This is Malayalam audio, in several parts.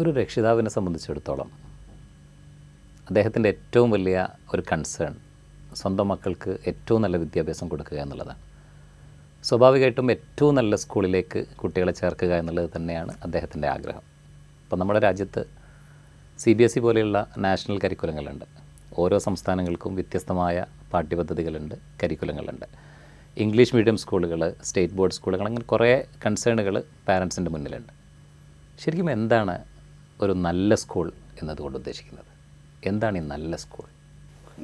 ഒരു രക്ഷിതാവിനെ സംബന്ധിച്ചിടത്തോളം അദ്ദേഹത്തിന്റെ ഏറ്റവും വലിയ ഒരു കൺസേൺ സ്വന്തം മക്കൾക്ക് ഏറ്റവും നല്ല വിദ്യാഭ്യാസം കൊടുക്കുക എന്നുള്ളതാണ്. സ്വാഭാവികമായിട്ടും ഏറ്റവും നല്ല സ്കൂളിലേക്ക് കുട്ടികളെ ചേർക്കുക എന്നുള്ളത് തന്നെയാണ് അദ്ദേഹത്തിന്റെ ആഗ്രഹം. അപ്പോൾ നമ്മുടെ രാജ്യത്ത് സി ബി എസ് ഇ പോലെയുള്ള നാഷണൽ കരിക്കുലങ്ങളുണ്ട്. ഓരോ സംസ്ഥാനങ്ങൾക്കും വ്യത്യസ്തമായ പാഠ്യപദ്ധതികളുണ്ട് കരിക്കുലങ്ങളുണ്ട്. ഇംഗ്ലീഷ് മീഡിയം സ്കൂളുകൾ സ്റ്റേറ്റ് ബോർഡ് സ്കൂളുകൾ അങ്ങനെ കുറേ കൺസേണുകൾ പാരൻസിന്റെ മുന്നിലുണ്ട്. ശരിക്കും എന്താണ് ഒരു നല്ല സ്കൂൾ എന്നതുകൊണ്ട് ഉദ്ദേശിക്കുന്നത്? എന്താണ് ഈ നല്ല സ്കൂൾ?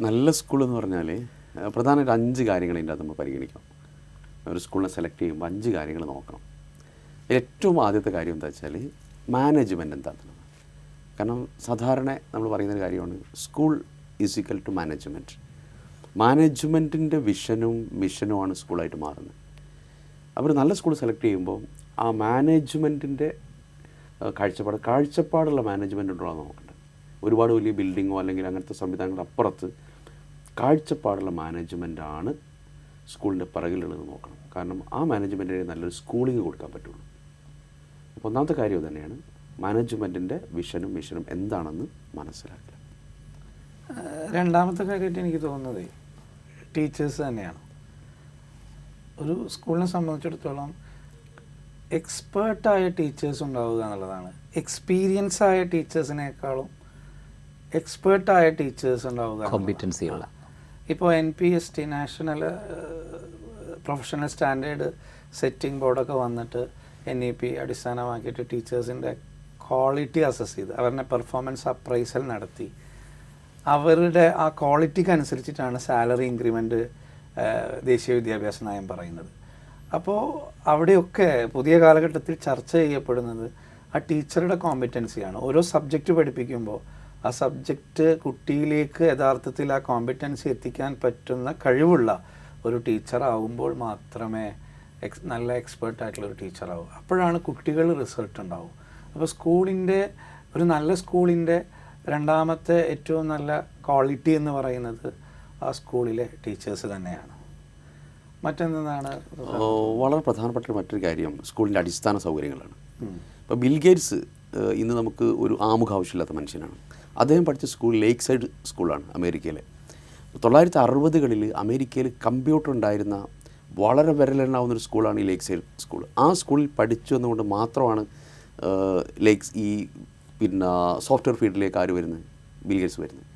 നല്ല സ്കൂൾ എന്ന് പറഞ്ഞാൽ പ്രധാനമായിട്ട് അഞ്ച് കാര്യങ്ങൾ ഇതിന്റെ അകത്ത് നമ്മൾ പരിഗണിക്കണം ഒരു സ്കൂളിനെ സെലക്ട് ചെയ്യുമ്പോൾ അഞ്ച് കാര്യങ്ങൾ നോക്കണം. ഏറ്റവും ആദ്യത്തെ കാര്യം എന്താ വെച്ചാൽ മാനേജ്മെന്റ് എന്താണ് കാരണം സാധാരണ നമ്മൾ പറയുന്നൊരു കാര്യമാണ് school is equal to management മാനേജ്മെന്റിന്റെ വിഷനും മിഷനുമാണ് സ്കൂളായിട്ട് മാറുന്നത്. അവർ നല്ല സ്കൂൾ സെലക്ട് ചെയ്യുമ്പോൾ ആ മാനേജ്മെന്റിന്റെ കാഴ്ചപ്പാട് കാഴ്ചപ്പാടുള്ള മാനേജ്മെന്റ് ഉണ്ടോ നോക്കേണ്ടത് ഒരുപാട് വലിയ ബിൽഡിങ്ങോ അല്ലെങ്കിൽ അങ്ങനത്തെ സംവിധാനങ്ങളുടെ അപ്പുറത്ത് കാഴ്ചപ്പാടുള്ള മാനേജ്മെന്റാണ് സ്കൂളിന്റെ പിറകിലുള്ളത് നോക്കണം. കാരണം ആ മാനേജ്മെന്റിന് നല്ലൊരു സ്കൂളിങ് കൊടുക്കാൻ പറ്റുള്ളൂ. അപ്പോൾ ഒന്നാമത്തെ കാര്യം തന്നെയാണ് മാനേജ്മെന്റിന്റെ വിഷനും മിഷനും എന്താണെന്ന് മനസ്സിലാക്കുക. രണ്ടാമത്തെ കാര്യമായിട്ട് എനിക്ക് തോന്നുന്നത് ടീച്ചേഴ്സ് തന്നെയാണ്. ഒരു സ്കൂളിനെ സംബന്ധിച്ചിടത്തോളം എക്സ്പേർട്ടായ ടീച്ചേഴ്സ് ഉണ്ടാവുക എന്നുള്ളതാണ്. എക്സ്പീരിയൻസ് ആയ ടീച്ചേഴ്സിനേക്കാളും എക്സ്പേർട്ടായ ടീച്ചേഴ്സ് ഉണ്ടാവുക കോമ്പിറ്റൻസിയുള്ള ഇപ്പോൾ N P S T national professional standard setting ബോർഡൊക്കെ വന്നിട്ട് എൻ ഇ പി അടിസ്ഥാനമാക്കിയിട്ട് ടീച്ചേഴ്സിന്റെ ക്വാളിറ്റി അസസ് ചെയ്ത് അവരുടെ പെർഫോമൻസ് അപ്രൈസൽ നടത്തി. അവരുടെ ആ ക്വാളിറ്റിക്ക് അനുസരിച്ചിട്ടാണ് സാലറി ഇൻക്രിമെന്റ് ദേശീയ വിദ്യാഭ്യാസ നയം പറയുന്നത്. അപ്പോൾ അവിടെയൊക്കെ പുതിയ കാലഘട്ടത്തിൽ ചർച്ച ചെയ്യപ്പെടുന്നത് ആ ടീച്ചറുടെ കോമ്പിറ്റൻസിയാണ് ഓരോ സബ്ജക്റ്റ് പഠിപ്പിക്കുമ്പോൾ ആ സബ്ജക്റ്റ് കുട്ടിയിലേക്ക് യഥാർത്ഥത്തിൽ ആ കോമ്പിറ്റൻസി എത്തിക്കാൻ പറ്റുന്ന കഴിവുള്ള ഒരു ടീച്ചറാവുമ്പോൾ മാത്രമേ എക്സ് നല്ല എക്സ്പേർട്ട് ആയിട്ടുള്ള ഒരു ടീച്ചറാവും അപ്പോഴാണ് കുട്ടികൾ റിസൾട്ട് ഉണ്ടാവും. അപ്പോൾ സ്കൂളിന്റെ ഒരു നല്ല സ്കൂളിന്റെ രണ്ടാമത്തെ ഏറ്റവും നല്ല ക്വാളിറ്റി എന്ന് പറയുന്നത് ആ സ്കൂളിലെ ടീച്ചേഴ്സ് തന്നെയാണ്. മറ്റെന്താണ് വളരെ പ്രധാനപ്പെട്ട മറ്റൊരു കാര്യം സ്കൂളിന്റെ അടിസ്ഥാന സൗകര്യങ്ങളാണ്. ഇപ്പോൾ ബിൽഗേറ്റ്സ് ഇന്ന് നമുക്ക് ഒരു ആമുഖ ആവശ്യമില്ലാത്ത മനുഷ്യനാണ്. അദ്ദേഹം പഠിച്ച സ്കൂൾ ലേക്ക് സൈഡ് സ്കൂളാണ് അമേരിക്കയിലെ. തൊള്ളായിരത്തി അറുപതുകളിൽ അമേരിക്കയിൽ കമ്പ്യൂട്ടർ ഉണ്ടായിരുന്ന വളരെ വിരലെണ്ണാവുന്ന ഒരു സ്കൂളാണ് ഈ ലേക്ക് സൈഡ് സ്കൂൾ. ആ സ്കൂളിൽ പഠിച്ചു എന്നുകൊണ്ട് മാത്രമാണ് ലേക്ക് ഈ പിന്നെ സോഫ്റ്റ്വെയർ ഫീൽഡിലേക്ക് ആര് വരുന്നത്? ബിൽഗേറ്റ്സ് വരുന്നത്.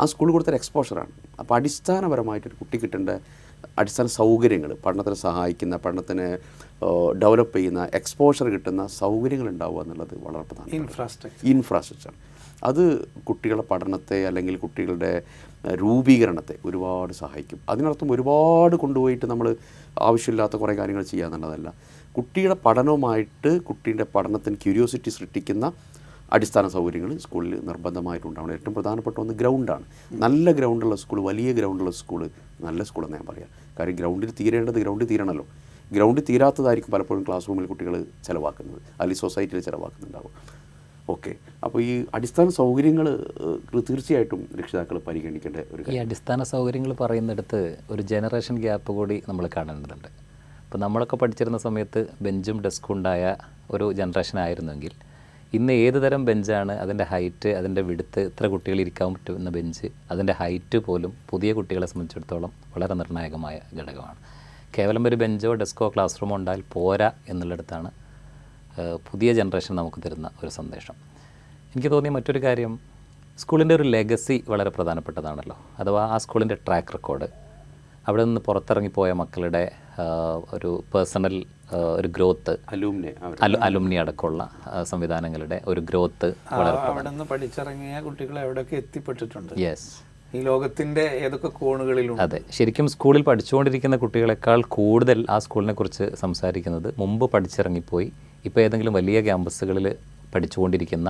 ആ സ്കൂൾ കൊടുത്തൊരു എക്സ്പോഷറാണ്. അപ്പോൾ അടിസ്ഥാനപരമായിട്ട് ഒരു കുട്ടി കിട്ടേണ്ട അടിസ്ഥാന സൗകര്യങ്ങൾ പഠനത്തിന് സഹായിക്കുന്ന പഠനത്തിന് ഡെവലപ്പ് ചെയ്യുന്ന എക്സ്പോഷർ കിട്ടുന്ന സൗകര്യങ്ങൾ ഉണ്ടാവുക എന്നുള്ളത് വളരെ പ്രധാനമാണ് ഇൻഫ്രാസ്ട്രക്ചർ ഇൻഫ്രാസ്ട്രക്ചർ അത് കുട്ടികളുടെ പഠനത്തെ അല്ലെങ്കിൽ കുട്ടികളുടെ രൂപീകരണത്തെ ഒരുപാട് സഹായിക്കും. അതിനർത്ഥം ഒരുപാട് കൊണ്ടുപോയിട്ട് നമ്മൾ ആവശ്യമില്ലാത്ത കുറേ കാര്യങ്ങൾ ചെയ്യുക എന്നുള്ളതല്ല. കുട്ടിയുടെ പഠനവുമായിട്ട് കുട്ടിയുടെ പഠനത്തിന് ക്യൂരിയോസിറ്റി സൃഷ്ടിക്കുന്ന അടിസ്ഥാന സൗകര്യങ്ങൾ സ്കൂളിൽ നിർബന്ധമായിട്ടുണ്ടാവണം. ഏറ്റവും പ്രധാനപ്പെട്ട ഒന്ന് ഗ്രൗണ്ടാണ്. നല്ല ഗ്രൗണ്ടുള്ള സ്കൂൾ വലിയ ഗ്രൗണ്ടുള്ള സ്കൂൾ നല്ല സ്കൂളെന്ന് ഞാൻ പറയാം. കാര്യം ഗ്രൗണ്ടിൽ തീരേണ്ടത് ഗ്രൗണ്ടിൽ തീരണമല്ലോ ഗ്രൗണ്ട് തീരാത്തതായിരിക്കും പലപ്പോഴും ക്ലാസ് റൂമിൽ കുട്ടികൾ ചിലവാക്കുന്നത്. അല്ലെങ്കിൽ സൊസൈറ്റിയിൽ ചിലവാക്കുന്നുണ്ടാവും. ഓക്കെ. അപ്പോൾ ഈ അടിസ്ഥാന സൗകര്യങ്ങൾ തീർച്ചയായിട്ടും രക്ഷിതാക്കൾ പരിഗണിക്കേണ്ട ഒരു ഈ അടിസ്ഥാന സൗകര്യങ്ങൾ പറയുന്നിടത്ത് ഒരു ജനറേഷൻ ഗ്യാപ്പ് കൂടി നമ്മൾ കാണേണ്ടതുണ്ട്. അപ്പോൾ നമ്മളൊക്കെ പഠിച്ചിരുന്ന സമയത്ത് ബെഞ്ചും ഡെസ്കും ഉണ്ടായ ഒരു ജനറേഷൻ ആയിരുന്നെങ്കിൽ ഇന്ന് ഏത് തരം ബെഞ്ചാണ് അതിന്റെ ഹൈറ്റ് അതിന്റെ വിടുത്ത് എത്ര കുട്ടികൾ ഇരിക്കാൻ പറ്റുന്ന ബെഞ്ച് അതിന്റെ ഹൈറ്റ് പോലും പുതിയ കുട്ടികളെ സംബന്ധിച്ചിടത്തോളം വളരെ നിർണായകമായ ഘടകമാണ്. കേവലം ഒരു ബെഞ്ചോ ഡെസ്കോ ക്ലാസ് റൂമോ ഉണ്ടായാൽ പോരാ എന്നുള്ളിടത്താണ് പുതിയ ജനറേഷൻ നമുക്ക് തരുന്ന ഒരു സന്ദേശം. എനിക്ക് തോന്നിയ മറ്റൊരു കാര്യം സ്കൂളിന്റെ ഒരു ലെഗസി വളരെ പ്രധാനപ്പെട്ടതാണല്ലോ. അഥവാ ആ സ്കൂളിന്റെ ട്രാക്ക് റെക്കോർഡ് അവിടെ നിന്ന് പുറത്തിറങ്ങിപ്പോയ മക്കളുടെ ഒരു പേഴ്സണൽ ഒരു ഗ്രോത്ത് അലൂമിനെ അടക്കമുള്ള സംവിധാനങ്ങളുടെ ഒരു ഗ്രോത്ത് അവിടെ നിന്ന് പഠിച്ചിറങ്ങിയ കുട്ടികൾ എവിടെയൊക്കെ എത്തിപ്പെട്ടിട്ടുണ്ട്? യെസ് ഈ ലോകത്തിന്റെ ഏതൊക്കെ കോണുകളിലും അതെ. ശരിക്കും സ്കൂളിൽ പഠിച്ചുകൊണ്ടിരിക്കുന്ന കുട്ടികളെക്കാൾ കൂടുതൽ ആ സ്കൂളിനെ കുറിച്ച് സംസാരിക്കുന്നത് മുമ്പ് പഠിച്ചിറങ്ങിപ്പോയി ഇപ്പോൾ ഏതെങ്കിലും വലിയ ക്യാമ്പസുകളിൽ പഠിച്ചുകൊണ്ടിരിക്കുന്ന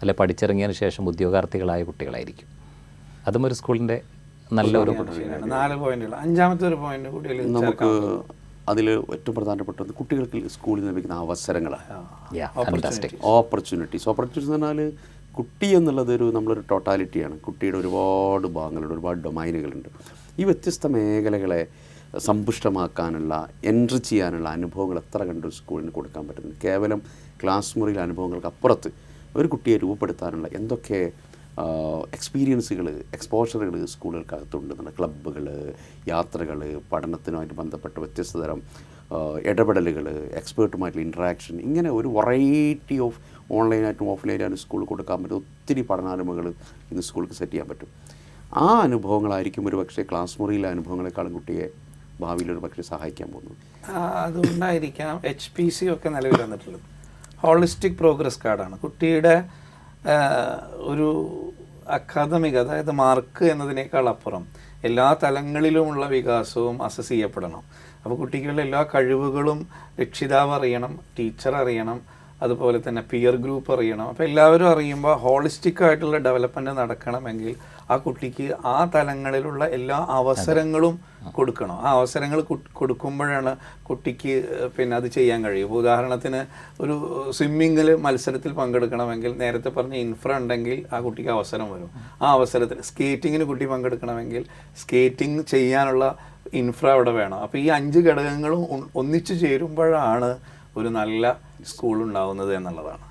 അല്ലെ പഠിച്ചിറങ്ങിയതിന് ശേഷം ഉദ്യോഗാർത്ഥികളായ കുട്ടികളായിരിക്കും. അതും ഒരു സ്കൂളിന്റെ നല്ലൊരു ഒരു നാല് പോയിന്റുകൾ അഞ്ചാമത്തെ ഒരു പോയിന്റ് കൂടി നമുക്ക് അതിൽ ഏറ്റവും പ്രധാനപ്പെട്ടത് കുട്ടികൾക്ക് സ്കൂളിൽ നിന്ന് ലഭിക്കുന്ന അവസരങ്ങളാണ്. ഓപ്പർച്യൂണിറ്റീസ് ഓപ്പർച്യൂണിറ്റീസ് എന്ന് പറഞ്ഞാൽ കുട്ടി എന്നുള്ളത് ഒരു നമ്മളൊരു ടോട്ടാലിറ്റിയാണ് കുട്ടിയുടെ ഒരുപാട് ഭാഗങ്ങളുണ്ട് ഒരുപാട് ഡൊമൈനുകളുണ്ട് ഈ വ്യത്യസ്ത മേഖലകളെ സമ്പുഷ്ടമാക്കാനുള്ള എൻട്രി ചെയ്യാനുള്ള അനുഭവങ്ങൾ എത്ര കണ്ട് ഒരു സ്കൂളിന് കൊടുക്കാൻ പറ്റുന്നു കേവലം ക്ലാസ് മുറിയിലെ അനുഭവങ്ങൾക്ക് അപ്പുറത്ത് ഒരു കുട്ടിയെ രൂപപ്പെടുത്താനുള്ള എന്തൊക്കെ എക്സ്പീരിയൻസുകൾ എക്സ്പോഷറുകൾ സ്കൂളുകൾക്കകത്തുണ്ട് ക്ലബ്ബുകൾ യാത്രകൾ പഠനത്തിനുമായിട്ട് ബന്ധപ്പെട്ട വ്യത്യസ്ത തരം ഇടപെടലുകൾ എക്സ്പേർട്ടുമായിട്ടുള്ള ഇൻട്രാക്ഷൻ ഇങ്ങനെ ഒരു വെറൈറ്റി ഓഫ് ഓൺലൈനായിട്ടും ഓഫ്ലൈനായിട്ടും സ്കൂൾ കൊടുക്കാൻ പറ്റും ഒത്തിരി പഠനാനുഭവങ്ങൾ ഇന്ന് സ്കൂൾക്ക് സെറ്റ് ചെയ്യാൻ പറ്റും. ആ അനുഭവങ്ങളായിരിക്കും ഒരു പക്ഷേ ക്ലാസ് മുറിയിലെ അനുഭവങ്ങളെക്കാളും കുട്ടിയെ ഭാവിയിൽ ഒരു പക്ഷേ സഹായിക്കാൻ പോകുന്നത്. അതുകൊണ്ടായിരിക്കാം എച്ച് പി സി ഒക്കെ നിലവിൽ വന്നിട്ടുള്ളത്. ഹോളിസ്റ്റിക് പ്രോഗ്രസ് കാർഡാണ് കുട്ടിയുടെ ഒരു അക്കാദമിക് അതായത് മാർക്ക് എന്നതിനേക്കാൾ അപ്പുറം എല്ലാ തലങ്ങളിലുമുള്ള വികാസവും അസസ് ചെയ്യപ്പെടണം. അപ്പോൾ കുട്ടികളുടെ എല്ലാ കഴിവുകളും രക്ഷിതാവ് അറിയണം ടീച്ചർ അറിയണം അതുപോലെ തന്നെ പിയർ ഗ്രൂപ്പ് അറിയണം. അപ്പോൾ എല്ലാവരും അറിയുമ്പോൾ ഹോളിസ്റ്റിക് ആയിട്ടുള്ള ഡെവലപ്മെന്റ് നടക്കണമെങ്കിൽ ആ കുട്ടിക്ക് ആ തലങ്ങളിലുള്ള എല്ലാ അവസരങ്ങളും കൊടുക്കണം. ആ അവസരങ്ങൾ കൊടുക്കുമ്പോഴാണ് കുട്ടിക്ക് പിന്നെ അത് ചെയ്യാൻ കഴിയും. ഇപ്പോൾ ഉദാഹരണത്തിന് ഒരു സ്വിമ്മിങ്ങിൽ മത്സരത്തിൽ പങ്കെടുക്കണമെങ്കിൽ നേരത്തെ പറഞ്ഞ ഇൻഫ്ര ഉണ്ടെങ്കിൽ ആ കുട്ടിക്ക് അവസരം വരും. ആ അവസരത്തിൽ സ്കേറ്റിങ്ങിന് കുട്ടി പങ്കെടുക്കണമെങ്കിൽ സ്കേറ്റിംഗ് ചെയ്യാനുള്ള ഇൻഫ്ര അവിടെ വേണം. അപ്പോൾ ഈ അഞ്ച് ഘടകങ്ങളും ഒന്നിച്ചു ചേരുമ്പോഴാണ് ഒരു നല്ല സ്കൂൾ ഉണ്ടാവുന്നത് എന്നുള്ളതാണ്.